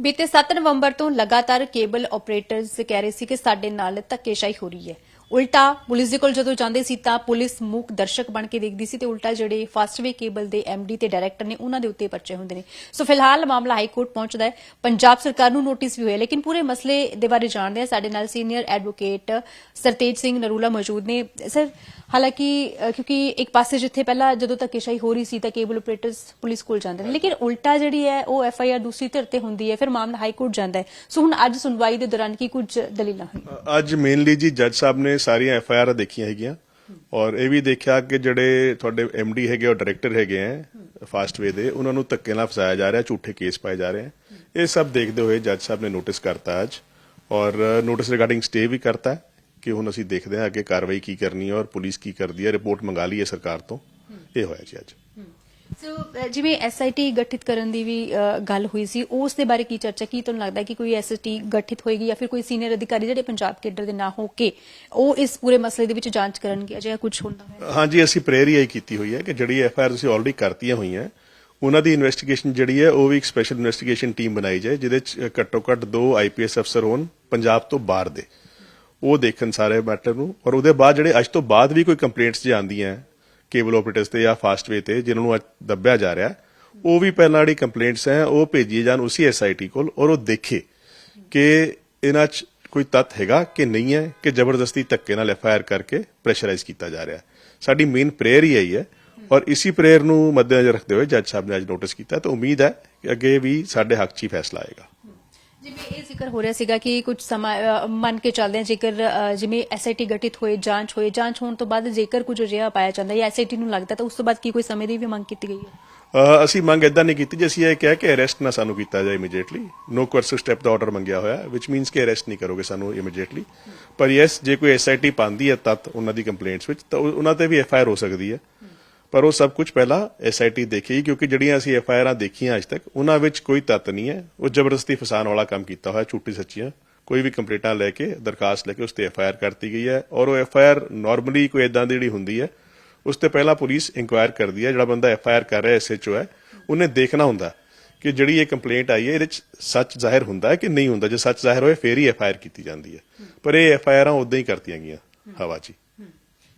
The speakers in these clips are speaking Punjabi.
ਬੀਤੇ 7 ਨਵੰਬਰ ਤੋਂ ਲਗਾਤਾਰ ਕੇਬਲ ਆਪਰੇਟਰਸ ਕਹਿ ਰਹੇ ਸੀ ਕਿ ਸਾਡੇ ਨਾਲ ਧੱਕੇਸ਼ਾਹੀ ਹੋ ਰਹੀ ਹੈ। ਉਲਟਾ ਪੁਲਿਸ ਦੇ ਕੋਲ ਜਦੋਂ ਜਾਂਦੇ ਸੀ ਤਾਂ ਪੁਲਿਸ ਮੂਕ ਦਰਸ਼ਕ ਬਣ ਕੇ ਦੇਖਦੀ ਸੀ ਤੇ ਉਲਟਾ ਜਿਹੜੇ ਫਾਸਟਵੇ ਕੇਬਲ ਦੇ ਡੀ ਤੇ ਡਾਇਰੈਕਟਰ ਨੇ ਉਹਨਾਂ ਦੇ ਉੱਤੇ ਪਰਚੇ ਹੁੰਦੇ ਨੇ। ਸੋ ਫਿਲਹਾਲ ਮਾਮਲਾ ਹਾਈ ਕੋਰਟ ਪਹੁੰਚਦਾ ਹੈ। ਪੰਜਾਬ ਸਰਕਾਰ ਨੂੰ ਨੋਟਿਸ ਵੀ ਹੋਇਆ ਲੇਕਿਨ ਪੂਰੇ ਮਸਲੇ ਦੇ ਬਾਰੇ ਜਾਣਦੇ ਹਾਂ। ਸਾਡੇ ਨਾਲ ਸੀਨੀਅਰ ਐਡਵੋਕੇਟ ਸਰਤੇਜ ਸਿੰਘ ਨਰੂਲਾ ਮੌਜੂਦ ਨੇ। ਸਰ ਹਾਲਾਂਕਿ ਅ, ਕਿਉਂਕਿ ਇੱਕ ਪਾਸੇ ਜਿੱਥੇ ਪਹਿਲਾਂ ਜਦੋਂ ਧੱਕੇਸ਼ਾਹੀ ਹੋ ਰਹੀ ਸੀ ਤਾਂ ਕੇਬਲ ਆਪਰੇਟਰਸ ਪੁਲਿਸ ਕੋਲ ਜਾਂਦੇ ਨੇ ਲੇਕਿਨ ਉਲਟਾ ਜਿਹੜੀ ਹੈ ਉਹ ਐਫ ਆਈ ਆਰ ਦੂਸਰੀ ਧਿਰ ਤੇ ਹੁੰਦੀ ਹੈ ਫਿਰ ਮਾਮਲਾ ਹਾਈ ਕੋਰਟ ਜਾਂਦਾ ਹੈ। ਸੋ ਹੁਣ ਅੱਜ ਸੁਣਵਾਈ ਦੇ ਦੌਰਾਨ ਕੀ ਕੁਝ ਦਲੀਲਾਂ ਹੋਈਆਂ ਅੱਜ ਮੇਨਲੀ ਜੀ ਜੱਜ ਸਾਹਿਬ ਨੇ ਸਾਰੀਆਂ ਐਫ ਆਈ ਆਰ ਦੇਖੀਆਂ ਹੈਗੀਆਂ। ਔਰ ਇਹ ਵੀ ਦੇਖਿਆ ਕਿ ਜਿਹੜੇ ਤੁਹਾਡੇ ਐਮ ਡੀ ਹੈਗੇ ਔਰ ਡਾਇਰੈਕਟਰ ਹੈਗੇ ਆ ਫਾਸਟਵੇ ਦੇ, ਉਹਨਾਂ ਨੂੰ ਧੱਕੇ ਨਾਲ ਫਸਾਇਆ ਜਾ ਰਿਹਾ, ਝੂਠੇ ਕੇਸ ਪਾਏ ਜਾ ਰਹੇ ਆ ਇਹ ਸਭ ਦੇਖਦੇ ਹੋਏ ਜੱਜ ਸਾਹਿਬ ਨੇ ਨੋਟਿਸ ਕਰਤਾ ਅੱਜ। ਔਰ ਨੋਟਿਸ ਰਿਗਾਰਡਿੰਗ ਸਟੇ ਵੀ ਕਰਤਾ ਕਿ ਹੁਣ ਅਸੀਂ ਦੇਖਦੇ ਹਾਂ ਅੱਗੇ ਕਾਰਵਾਈ ਕੀ ਕਰਨੀ ਹੈ ਔਰ ਪੁਲਿਸ ਕੀ ਕਰਦੀ ਹੈ। ਰਿਪੋਰਟ ਮੰਗਾ ਲਈ ਹੈ ਸਰਕਾਰ ਤੋਂ। ਇਹ ਹੋਇਆ ਜੀ ਅੱਜ। ਸੋ ਜਿਵੇਂ ਐਸਆਈਟੀ ਗਠਿਤ ਕਰਨ ਦੀ ਵੀ ਗੱਲ ਹੋਈ ਸੀ, ਉਸ ਦੇ ਬਾਰੇ ਕੀ ਚਰਚਾ, ਕੀ ਤੁਹਾਨੂੰ ਲੱਗਦਾ ਕਿ ਕੋਈ ਐਸਆਈਟੀ ਗਠਿਤ ਹੋਏਗੀ ਜਾਂ ਫਿਰ ਕੋਈ ਸੀਨੀਅਰ ਅਧਿਕਾਰੀ ਜਿਹੜੇ ਪੰਜਾਬ ਕੇਡਰ ਦੇ ਨਾ ਹੋ ਕੇ ਉਹ ਇਸ ਪੂਰੇ ਮਸਲੇ ਦੇ ਵਿੱਚ ਜਾਂਚ ਕਰਨਗੇ, ਅਜਿਹਾ ਕੁਝ ਹੁੰਦਾ ਹੈ? ਹਾਂਜੀ, ਅਸੀਂ ਪ੍ਰੇਅਰ ਹੀ ਕੀਤੀ ਹੋਈ ਹੈ ਕਿ ਜਿਹੜੀ ਐਫ ਆਈ ਆਲਰੇਡੀ ਕਰਤੀਆਂ ਹੋਈਆਂ, ਉਹਨਾਂ ਦੀ ਇਨਵੈਸਟੀਗੇਸ਼ਨ ਜਿਹੜੀ ਹੈ, ਉਹ ਵੀ ਇੱਕ ਸਪੈਸ਼ਲ ਇਨਵੈਸਟੀਗੇਸ਼ਨ ਟੀਮ ਬਣਾਈ ਜਾਏ, ਜਿਹਦੇ ਚ ਘੱਟੋ ਘੱਟ ਦੋ ਆਈਪੀਐਸ ਅਫਸਰ ਹੋਣ ਪੰਜਾਬ ਤੋਂ ਬਾਹਰ ਦੇ। ਉਹ ਦੇਖਣ ਸਾਰੇ ਮੈਟਰ ਨੂੰ, ਔਰ ਉਹਦੇ ਬਾਅਦ ਜਿਹੜੇ ਅੱਜ ਤੋਂ ਬਾਅਦ ਵੀ ਕੋਈ ਕੰਪਲੇਂਟਸ ਜੇ ਆਉਂਦੀਆਂ ਕੇਬਲ ਆਪਰੇਟਰਸ ਤੇ ਜਾਂ ਫਾਸਟਵੇ ਤੇ ਜਿਨ੍ਹਾਂ ਨੂੰ ਅੱਜ ਦੱਬਿਆ ਜਾ ਰਿਹਾ ਉਹ ਵੀ ਪਹਿਲਾਂ ਜਿਹੜੀ ਕੰਪਲੇਂਟਸ ਹੈ, ਉਹ ਭੇਜੀ ਜਾਣ ਉਸੇ ਐਸਆਈਟੀ ਕੋਲ ਔਰ ਉਹ ਦੇਖੇ ਕਿ ਇਹਨਾਂ 'ਚ ਕੋਈ ਤੱਤ ਹੈਗਾ ਕਿ ਨਹੀਂ ਹੈ, ਕਿ ਜ਼ਬਰਦਸਤੀ ਧੱਕੇ ਨਾਲ ਐਫਆਈਆਰ ਕਰਕੇ ਪ੍ਰੈਸ਼ਰਾਈਜ਼ ਕੀਤਾ ਜਾ ਰਿਹਾ ਸਾਡੀ ਮੇਨ ਪ੍ਰੇਅਰ ਹੀ ਆਈ ਹੈ ਔਰ ਇਸੀ ਪ੍ਰੇਅਰ ਨੂੰ ਮੱਦੇਨਜ਼ਰ ਰੱਖਦੇ ਹੋਏ ਜੱਜ ਸਾਹਿਬ ਨੇ ਅੱਜ ਨੋਟਿਸ ਕੀਤਾ ਤਾਂ ਉਮੀਦ ਹੈ ਕਿ ਅੱਗੇ ਵੀ ਸਾਡੇ ਹੱਕ 'ਚ ਹੀ ਫੈਸਲਾ ਆਏਗਾ। ਜਿਵੇਂ ਜ਼ਿਕਰ ਹੋ ਰਿਹਾ ਸੀਗਾ ਕਿ ਕੁਝ ਸਮਾਂ ਮੰਨ ਕੇ ਚੱਲਦੇ ਹਾਂ ਜੇਕਰ ਜਿਵੇਂ ਐਸਆਈਟੀ ਗਠਿਤ ਹੋਏ, ਜਾਂਚ ਹੋਏ, ਜਾਂਚ ਹੋਣ ਤੋਂ ਬਾਅਦ ਜੇਕਰ ਕੁਝ ਅਜਿਹਾ ਪਾਇਆ ਜਾਂਦਾ ਜਾਂ ਐਸਆਈਟੀ ਨੂੰ ਲੱਗਦਾ, ਤਾਂ ਉਸ ਤੋਂ ਬਾਅਦ ਕੀ ਕੋਈ ਸਮੇਂ ਦੀ ਵੀ ਮੰਗ ਕੀਤੀ ਗਈ ਹੈ? ਅਸੀਂ ਮੰਗ ਇਦਾਂ ਨਹੀਂ ਕੀਤੀ, ਜੇ ਅਸੀਂ ਇਹ ਕਿਹਾ ਕਿ ਅਰੈਸਟ ਨਾ ਸਾਨੂੰ ਕੀਤਾ ਜਾਏ ਇਮੀਡੀਏਟਲੀ ਨੋ ਕੋਰਸਿਵ ਸਟੈਪ ਦਾ ਆਰਡਰ ਮੰਗਿਆ ਹੋਇਆ ਵਿਚ ਮੀਨਸ ਕਿ ਅਰੈਸਟ ਨਹੀਂ ਕਰੋਗੇ ਸਾਨੂੰ ਇਮੀਡੀਏਟਲੀ ਪਰ ਯੈਸ ਜੇ ਕੋਈ ਐਸਆਈਟੀ ਪਾਉਂਦੀ ਹੈ ਤੱਤ ਉਹਨਾਂ ਦੀ ਕੰਪਲੇਂਟਸ ਵਿੱਚ, ਤਾਂ ਉਹ- ਉਹਨਾਂ ਤੇ ਵੀ ਐਫਆਈਆਰ ਹੋ ਸਕਦੀ ਹੈ। ਪਰ ਉਹ ਸਭ ਕੁਝ ਪਹਿਲਾਂ ਐਸਆਈਟੀ ਦੇਖੇਗੀ ਕਿਉਂਕਿ ਜਿਹੜੀਆਂ ਅਸੀਂ ਐਫ ਆਈ ਆਰਾਂ ਦੇਖੀਆਂ ਅੱਜ ਤੱਕ, ਉਹਨਾਂ ਵਿੱਚ ਕੋਈ ਤੱਤ ਨਹੀਂ ਹੈ। ਉਹ ਜ਼ਬਰਦਸਤੀ ਫਸਾਉਣ ਵਾਲਾ ਕੰਮ ਕੀਤਾ ਹੋਇਆ, ਝੂਠੀ ਸੱਚੀਆਂ। ਕੋਈ ਵੀ ਕੰਪਲੇਂਟਾਂ ਲੈ ਕੇ, ਦਰਖਾਸਤ ਲੈ ਕੇ ਉਸ ਤੇ ਐਫ ਆਈ ਆਰ ਕਰਤੀ ਗਈ ਹੈ ਔਰ ਉਹ ਐਫ ਆਈ ਆਰ ਨਾਰਮਲੀ ਕੋਈ ਇਦਾਂ ਦੀ ਜਿਹੜੀ ਹੁੰਦੀ ਹੈ, ਉਸ ਤੇ ਪਹਿਲਾਂ ਪੁਲਿਸ ਇਨਕੁਆਇਰ ਕਰਦੀ ਹੈ। ਜਿਹੜਾ ਬੰਦਾ ਐਫ ਆਈ ਆਰ ਕਰ ਰਿਹਾ ਐਸਐਚਓ ਹੈ, ਉਹਨੇ ਦੇਖਣਾ ਹੁੰਦਾ ਕਿ ਜਿਹੜੀ ਇਹ ਕੰਪਲੇਂਟ ਆਈ ਹੈ, ਇਹਦੇ ਵਿੱਚ ਸੱਚ ਜ਼ਾਹਿਰ ਹੁੰਦਾ ਹੈ ਕਿ ਨਹੀਂ ਹੁੰਦਾ। ਜੇ ਸੱਚ ਜ਼ਾਹਿਰ ਹੋਏ, ਫੇਰ ਹੀ ਐਫ ਆਈ ਆਰ ਕੀਤੀ ਜਾਂਦੀ ਹੈ। ਪਰ ਇਹ ਐਫ ਆਈ ਆਰਾਂ ਉਦਾਂ ਹੀ ਕਰਤੀਆਂ ਗਈਆਂ, ਹਵਾ ਜੀ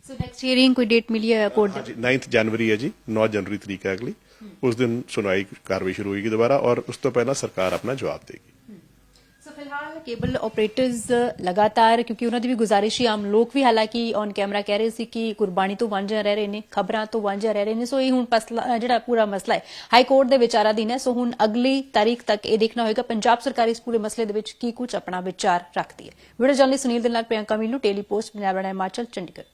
ਸੋ ਨੈਕਸਟ ਹੀਅਰਿੰਗ ਕੋਈ ਡੇਟ ਮਿਲੀ ਹੈ ਕੋਰਟ ਦੀ ਹਾਂਜੀ 9th ਜਨਵਰੀ ਹੈ ਜੀ 9 ਜਨਵਰੀ ਤਰੀਕ ਹੈ ਅਗਲੀ। ਉਸ ਦਿਨ ਸੁਣਵਾਈ ਕਾਰਵਾਈ ਸ਼ੁਰੂ ਹੋਏਗੀ ਦੁਬਾਰਾ ਔਰ ਉਸ ਤੋਂ ਪਹਿਲਾਂ ਸਰਕਾਰ ਆਪਣਾ ਜਵਾਬ ਦੇਗੀ। ਸੋ ਫਿਲਹਾਲ ਕੇਬਲ ਆਪਰੇਟਰਸ ਲਗਾਤਾਰ ਕਿਉਂਕਿ ਉਹਨਾਂ ਦੀ ਵੀ ਗੁਜ਼ਾਰਿਸ਼ ਹੀ ਆਮ ਲੋਕ ਵੀ ਹਾਲਾਂਕਿ ਔਨ ਕੈਮਰਾ ਕਹਿ ਰਹੇ ਸੀ ਕਿ ਕੁਰਬਾਨੀ ਤੋਂ ਵਾਂਝਾ ਰਹਿ ਰਹੇ ਨੇ ਖਬਰਾਂ ਤੋਂ ਵਾਂਝਾ ਰਹਿ ਰਹੇ ਨੇ। ਸੋ ਇਹ ਹੁਣ ਪਸਲਾ ਜਿਹੜਾ ਪੂਰਾ ਮਸਲਾ ਹੈ ਹਾਈ ਕੋਰਟ ਦੇ ਵਿਚਾਰਾਧੀਨ ਹੈ ਸੋ ਹੁਣ ਅਗਲੀ ਤਾਰੀਖ ਤੱਕ ਇਹ ਦੇਖਣਾ ਹੋਏਗਾ ਪੰਜਾਬ ਸਰਕਾਰ ਇਸ ਪੂਰੇ ਮਸਲੇ ਦੇ ਵਿੱਚ ਕੀ ਕੁਝ ਆਪਣਾ ਵਿਚਾਰ ਰੱਖਦੀ ਹੈ। ਵੀਡੀਓ ਜਰਨਲਿਸਟ ਸੁਨੀਲ ਦੇ ਨਾਲ ਪ੍ਰਿਯੰਕਾ ਮੀਲੂ ਟੇਲੀ ਪੋਸਟ ਪੰਜਾਬ ਹਿਮਾਚਲ ਚੰਡੀਗੜ੍ਹ।